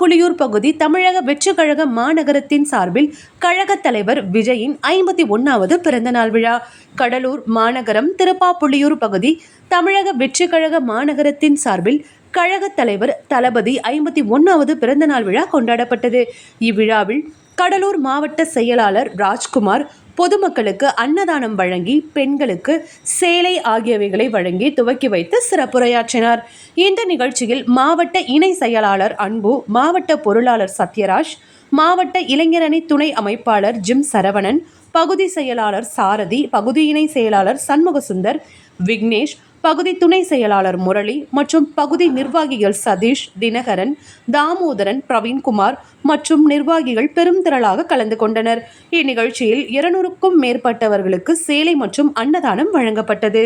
புலியூர் பகுதி தமிழக வெற்றிக்கழக மாநகரத்தின் சார்பில் கழகத் தலைவர் விஜயின் ஐம்பத்தி ஒன்னாவது பிறந்தநாள் விழா. கடலூர் மாநகரம் திருப்பாப்புலியூர் பகுதி தமிழக வெற்றிக்கழக மாநகரத்தின் சார்பில் கழகத் தலைவர் தளபதி ஐம்பத்தி ஒன்னாவது பிறந்தநாள் விழா கொண்டாடப்பட்டது. இவ்விழாவில் கடலூர் மாவட்ட செயலாளர் ராஜ்குமார் பொதுமக்களுக்கு அன்னதானம் வழங்கி பெண்களுக்கு சேலை ஆகியவைகளை வழங்கி துவக்கி வைத்து சிறப்புரையாற்றினார். இந்த நிகழ்ச்சியில் மாவட்ட இணை செயலாளர் அன்பு மாவட்ட பொருளாளர் சத்யராஜ் மாவட்ட இளைஞரணி துணை அமைப்பாளர் ஜிம் சரவணன் பகுதி செயலாளர் சாரதி பகுதி இணை செயலாளர் சண்முகசுந்தர் விக்னேஷ் பகுதி துணை செயலாளர் முரளி மற்றும் பகுதி நிர்வாகிகள் சதீஷ் தினகரன் தாமோதரன் பிரவீன்குமார் மற்றும் நிர்வாகிகள் பெரும் திரளாக கலந்து கொண்டனர் இந்நிகழ்ச்சியில் இருநூறுக்கும் மேற்பட்டவர்களுக்கு சேலை மற்றும் அன்னதானம் வழங்கப்பட்டது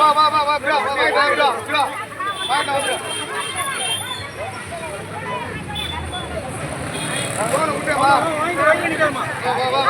வா வா வா